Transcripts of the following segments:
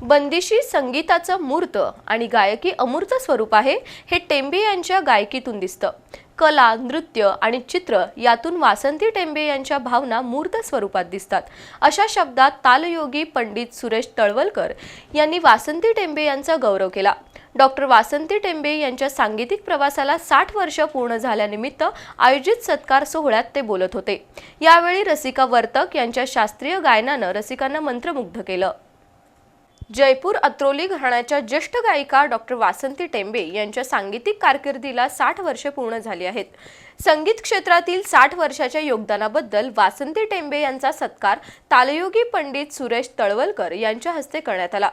बंदिशी संगीताचं मूर्त आणि गायकी अमूर्त स्वरूप आहे हे टेंबे यांच्या गायकीतून दिसतं. कला नृत्य आणि चित्र यातून वासंती टेंबे यांच्या भावना मूर्त स्वरूपात दिसतात. अशा शब्दात तालयोगी पंडित सुरेश तळवलकर यांनी वासंती टेंबे यांचा गौरव केला. डॉक्टर वासंती टेंबे यांच्या सांगीतिक प्रवासाला साठ वर्ष पूर्ण झाल्यानिमित्त आयोजित सत्कार सोहळ्यात ते बोलत होते. यावेळी रसिका वर्तक यांच्या शास्त्रीय गायनानं रसिकांना मंत्रमुग्ध केलं. जयपूर अत्रोली घराण्याच्या ज्येष्ठ गायिका डॉक्टर वासंती टेंबे यांच्या सांगीतिक कारकिर्दीला साठ वर्षे पूर्ण झाली आहेत. संगीत क्षेत्रातील साठ वर्षाच्या योगदानाबद्दल वासंती टेंबे यांचा सत्कार तालयोगी पंडित सुरेश तळवलकर यांच्या हस्ते करण्यात आला.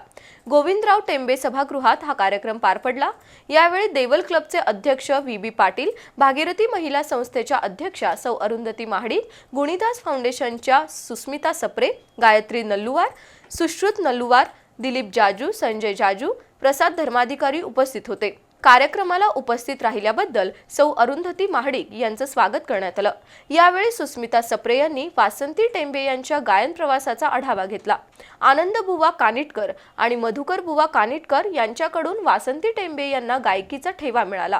गोविंदराव टेंबे सभागृहात हा कार्यक्रम पार पडला. यावेळी देवल क्लबचे अध्यक्ष व्ही बी पाटील भागीरथी महिला संस्थेच्या अध्यक्षा सौ अरुंधती महाडिक गुणीदास फाउंडेशनच्या सुस्मिता सप्रे गायत्री नल्लुवार सुश्रुत नल्लुवार दिलीप जाजू संजय जाजू प्रसाद धर्माधिकारी उपस्थित होते. कार्यक्रमाला उपस्थित राहिल्याबद्दल सौ अरुंधती महाडिक यांचं स्वागत करण्यात आलं. यावेळी सुस्मिता सप्रे यांनी वासंती टेंबे यांच्या गायन प्रवासाचा आढावा घेतला. आनंद बुवा कानिटकर आणि मधुकर बुवा कानिटकर यांच्याकडून वासंती टेंबे यांना गायकीचा ठेवा मिळाला.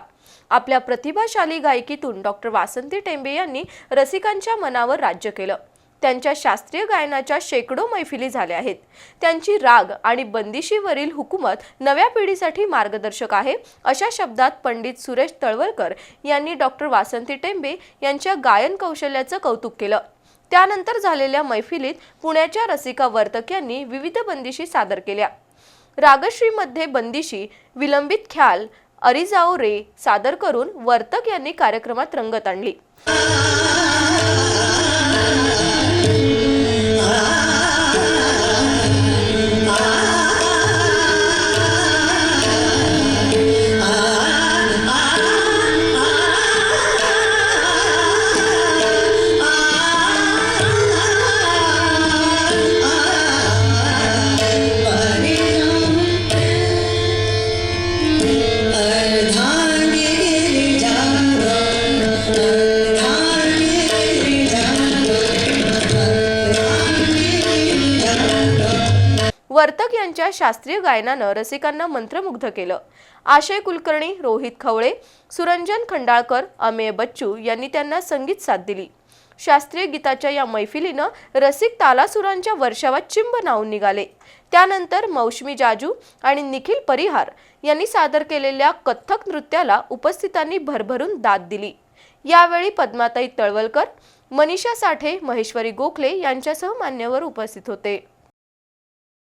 आपल्या प्रतिभाशाली गायकीतून डॉक्टर वासंती टेंबे यांनी रसिकांच्या मनावर राज्य केलं. त्यांच्या शास्त्रीय गायनाच्या शेकडो मैफिली झाल्या आहेत. त्यांची राग आणि बंदिशीवरील हुकूमत नव्या पिढीसाठी मार्गदर्शक आहे अशा शब्दात पंडित सुरेश तळवलकर यांनी डॉक्टर वासंती टेंबे यांच्या गायन कौशल्याचं कौतुक केलं. त्यानंतर झालेल्या मैफिलीत पुण्याच्या रसिका वर्तक यांनी विविध बंदिशी सादर केल्या. रागश्रीमध्ये बंदिशी विलंबित ख्याल अरिजाओ रे सादर करून वर्तक यांनी कार्यक्रमात रंगत आणली. कर्तक यांच्या शास्त्रीय गायनानं रसिकांना मंत्रमुग्ध केलं. आशय कुलकर्णी रोहित खवळे सुरंजन खंडाळकर अमेय बच्चू यांनी त्यांना संगीत साथ दिली. शास्त्रीय गीताच्या या मैफिलीनं रसिक तालासुरांच्या वर्षावात चिंब नावून निघाले. त्यानंतर मौशमी जाजू आणि निखिल परिहार यांनी सादर केलेल्या कथ्थक नृत्याला उपस्थितांनी भरभरून दाद दिली. यावेळी पद्माताई तळवलकर मनीषा साठे महेश्वरी गोखले यांच्यासह मान्यवर उपस्थित होते.